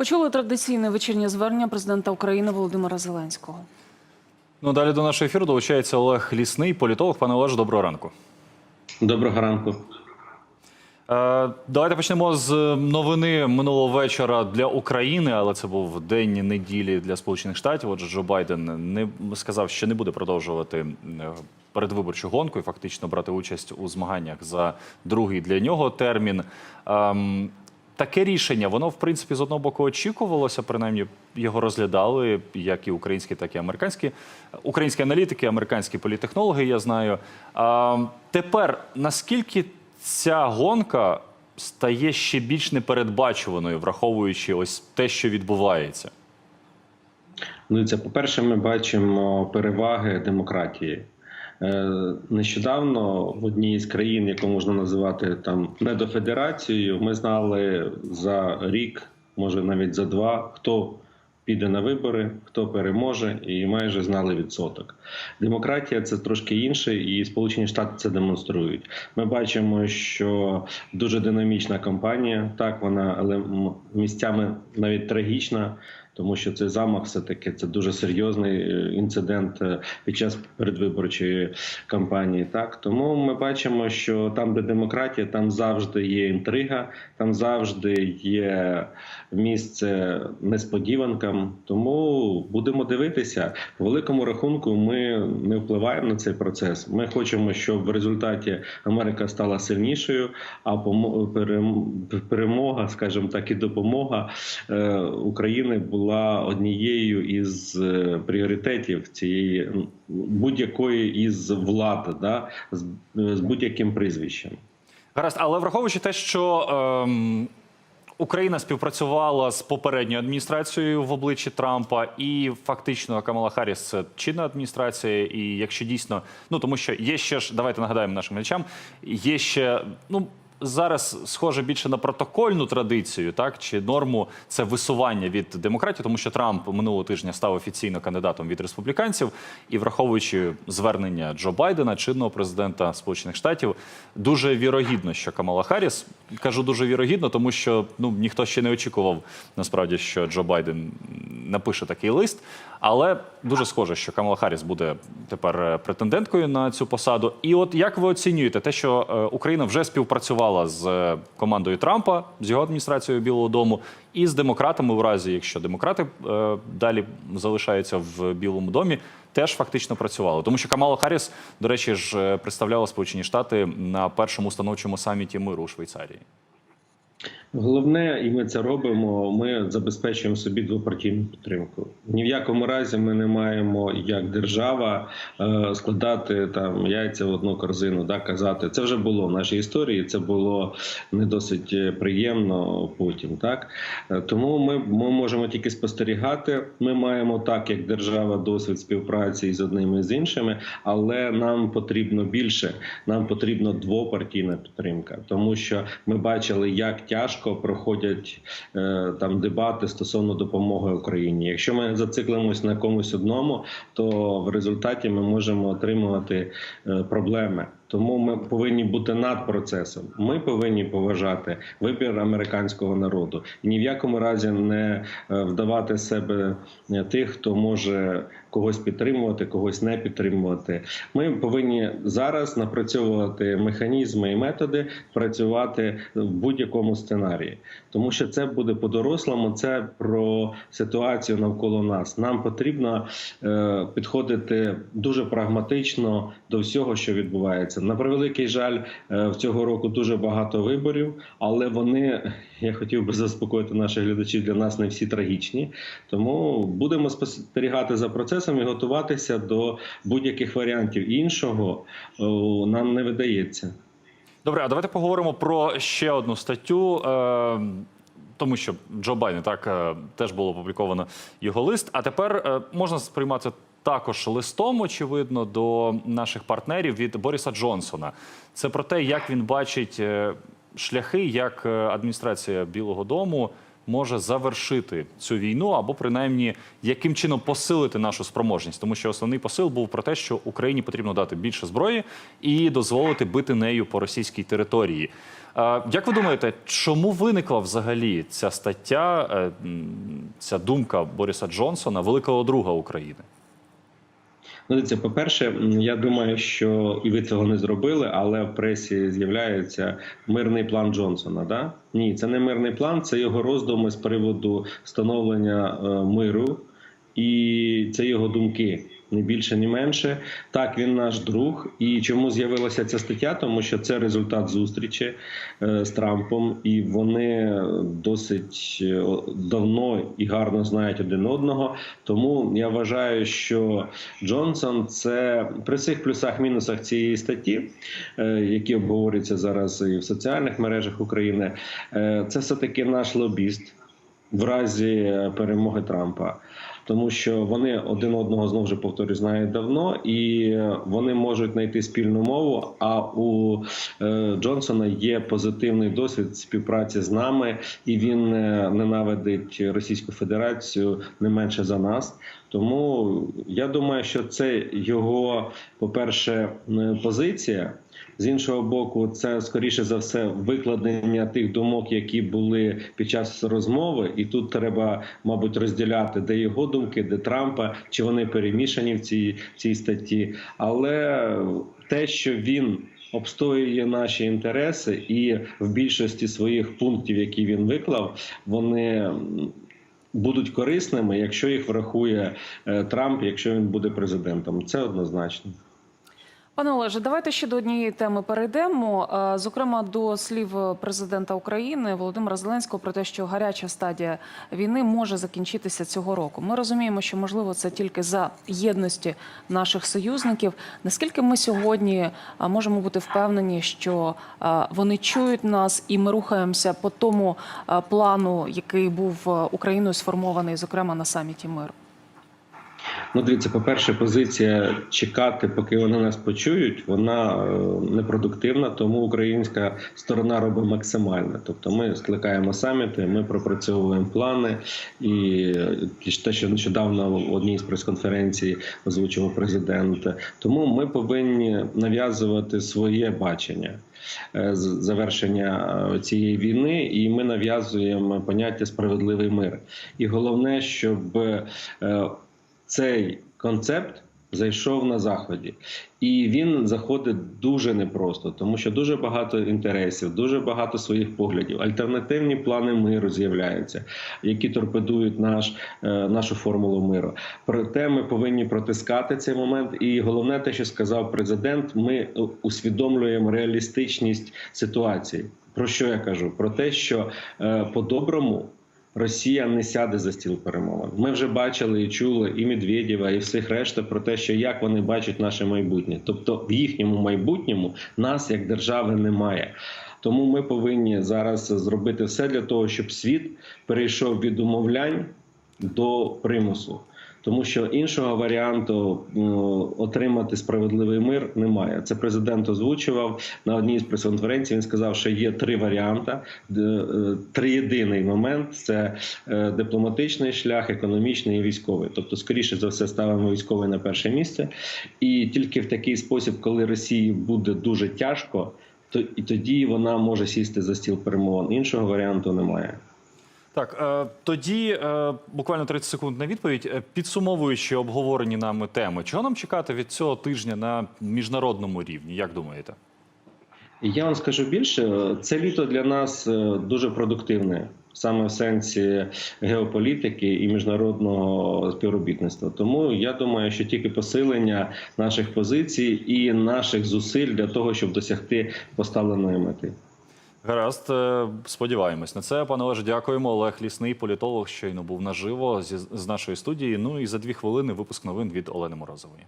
Почули традиційне вечірнє звернення президента України Володимира Зеленського. Ну далі до нашого ефіру долучається Олег Лісний, політолог. Пане Олеже, доброго ранку. Доброго ранку. Е, давайте почнемо з новини минулого вечора для України, але це був день неділі для Сполучених Штатів. Отже, Джо Байден не сказав, що не буде продовжувати е, передвиборчу гонку і фактично брати участь у змаганнях за другий для нього термін. Таке рішення, воно в принципі з одного боку очікувалося, принаймні його розглядали як і українські, так і американські українські аналітики, американські політехнологи. Я знаю. А, тепер наскільки ця гонка стає ще більш непередбачуваною, враховуючи ось те, що відбувається? Ну, це по-перше, ми бачимо переваги демократії. Е, Нещодавно в одній з країн, яку можна називати там недофедерацією, ми знали за рік, може навіть за два, хто піде на вибори, хто переможе, і майже знали відсоток. Демократія це трошки інше, і Сполучені Штати це демонструють. Ми бачимо, що дуже динамічна кампанія. Так вона але місцями навіть трагічна. Тому що цей замах все таки це дуже серйозний е, інцидент е, під час передвиборчої кампанії. Так тому ми бачимо, що там, де демократія, там завжди є інтрига, там завжди є місце несподіванкам. Тому будемо дивитися. По великому рахунку ми не впливаємо на цей процес. Ми хочемо, щоб в результаті Америка стала сильнішою, а перемога, скажімо так, і допомога е, України була однією із е, пріоритетів цієї будь-якої із влад, да, з, з будь-яким прізвищем. Гаразд, але враховуючи те, що ем, Україна співпрацювала з попередньою адміністрацією в обличчі Трампа, і фактично Камала Харріс це чинна адміністрація. І якщо дійсно, ну тому що є ще ж, давайте нагадаємо нашим глядачам, є ще ну. Зараз схоже більше на протокольну традицію, так чи норму це висування від демократії, тому що Трамп минулого тижня став офіційно кандидатом від республіканців, і враховуючи звернення Джо Байдена, чинного президента Сполучених Штатів, дуже вірогідно, що Камала Харріс, кажу дуже вірогідно, тому що ну ніхто ще не очікував насправді, що Джо Байден напише такий лист. Але дуже схоже, що Камала Харріс буде тепер е, претенденткою на цю посаду. І от як ви оцінюєте те, що е, Україна вже співпрацювала з е, командою Трампа, з його адміністрацією Білого Дому, і з демократами, в разі якщо демократи далі залишаються в Білому домі, теж фактично працювали. Тому що Камала Харріс, до речі, ж представляла Сполучені Штати на першому установчому саміті миру у Швейцарії. Головне, і ми це робимо. Ми забезпечуємо собі двопартійну підтримку. Ні в якому разі ми не маємо як держава е, складати там яйця в одну корзину, да казати. Це вже було в нашій історії. Це було не досить е, приємно потім. Так Е, тому ми, ми можемо тільки спостерігати. Ми маємо так, як держава, досвід співпраці з одними з іншими, але нам потрібно більше. Нам потрібна двопартійна підтримка, тому що ми бачили, як тяжко проходять е, там дебати стосовно допомоги Україні. Якщо ми зациклимось на комусь одному, то в результаті ми можемо отримувати е, проблеми. Тому ми повинні бути над процесом. Ми повинні поважати вибір американського народу і ні в якому разі не е, вдавати себе е, тих, хто може когось підтримувати, когось не підтримувати. Ми повинні зараз напрацьовувати механізми і методи, працювати в будь-якому сценарії, тому що це буде по-дорослому. Це про ситуацію навколо нас. Нам потрібно е, підходити дуже прагматично до всього, що відбувається. На превеликий жаль, е, в цього року дуже багато виборів, але вони я хотів би заспокоїти наших глядачів. Для нас не всі трагічні. Тому будемо спостерігати за процесом і готуватися до будь-яких варіантів. Іншого нам не видається. Добре, а давайте поговоримо про ще одну статтю. Тому що Джо Байден так е, теж було опубліковано його лист. А тепер е, можна сприймати також листом, очевидно, до наших партнерів від Бориса Джонсона. Це про те, як він бачить е, шляхи, як адміністрація Білого Дому може завершити цю війну, або принаймні яким чином посилити нашу спроможність, тому що основний посил був про те, що Україні потрібно дати більше зброї і дозволити бити нею по російській території. Як ви думаєте, чому виникла взагалі ця стаття, е, ця думка Бориса Джонсона, великого друга України? Ну, дивіться, по-перше, я думаю, що і ви цього не зробили, але в пресі з'являється мирний план Джонсона. Да? Ні, це не мирний план, це його роздуми з приводу встановлення е, миру, і це його думки. Не більше, ні менше. Так, він наш друг. І чому з'явилася ця стаття? Тому що це результат зустрічі е, з Трампом, і вони досить е, давно і гарно знають один одного. Тому я вважаю, що Джонсон це при всіх плюсах-мінусах цієї статті, е, які обговорюються зараз і в соціальних мережах України. Це все таки наш лобіст в разі перемоги Трампа. Тому що вони один одного знову ж повторюю, знають давно, і вони можуть знайти спільну мову. А у е, Джонсона є позитивний досвід співпраці з нами, і він е, ненавидить Російську Федерацію не менше за нас. Тому я думаю, що це його, по-перше, е, позиція. З іншого боку, це скоріше за все викладення тих думок, які були під час розмови, і тут треба, мабуть, розділяти де його думки, де Трампа, чи вони перемішані в цій, в цій статті. Але те, що він обстоює наші інтереси, і в більшості своїх пунктів, які він виклав, вони. Будуть корисними, якщо їх врахує е, Трамп, якщо він буде президентом, це однозначно. Пане Олеже, давайте ще до однієї теми перейдемо. Е, Зокрема, до слів президента України Володимира Зеленського про те, що гаряча стадія війни може закінчитися цього року. Ми розуміємо, що можливо це тільки за єдності наших союзників. Наскільки ми сьогодні е, можемо бути впевнені, що е, вони чують нас, і ми рухаємося по тому плану, який був Україною сформований, зокрема на саміті миру? Ну, дивіться, по-перше, позиція чекати, поки вони нас почують, вона е, непродуктивна, тому українська сторона робить максимальне. Тобто, ми скликаємо саміти, ми пропрацьовуємо плани, і е, те, що нещодавно в одній з прес-конференцій озвучив президент. Тому ми повинні нав'язувати своє бачення. е, Завершення цієї війни, і ми нав'язуємо поняття справедливий мир. І головне, щоб цей концепт зайшов на заході, і він заходить дуже непросто, тому що дуже багато інтересів, дуже багато своїх поглядів. Альтернативні плани миру з'являються, які торпедують наш, е, нашу формулу миру. Проте ми повинні протискати цей момент. І головне, те, що сказав президент, ми е, усвідомлюємо реалістичність ситуації. Про що я кажу? Про те, що е, по-доброму. Росія не сяде за стіл перемовин. Ми вже бачили і чули і Медведєва, і всіх решта про те, що як вони бачать наше майбутнє. Тобто, в їхньому майбутньому нас як держави немає. Тому ми повинні зараз зробити все для того, щоб світ перейшов від умовлянь до примусу. Тому що іншого варіанту отримати справедливий мир немає. Це президент озвучував на одній з прес-конференцій. Він сказав, що є три варіанти, е, триєдиний момент: це е, дипломатичний шлях, економічний і військовий. Тобто, скоріше за все, ставимо військовий на перше місце, і тільки в такий спосіб, коли Росії буде дуже тяжко, то і тоді вона може сісти за стіл перемовин. Іншого варіанту немає. Так, е, тоді е, буквально 30 секунд на відповідь. Е, Підсумовуючи обговорені нами теми, чого нам чекати від цього тижня на міжнародному рівні? Як думаєте? Я вам скажу більше, це літо для нас дуже продуктивне, саме в сенсі геополітики і міжнародного співробітництва. Тому я думаю, що тільки посилення наших позицій і наших зусиль для того, щоб досягти поставленої мети. Гаразд, е, сподіваємось на це. Пане Олеже, дякуємо. Олег Лісний, політолог, щойно був наживо з нашої студії. Ну і за дві хвилини випуск новин від Олени Морозової.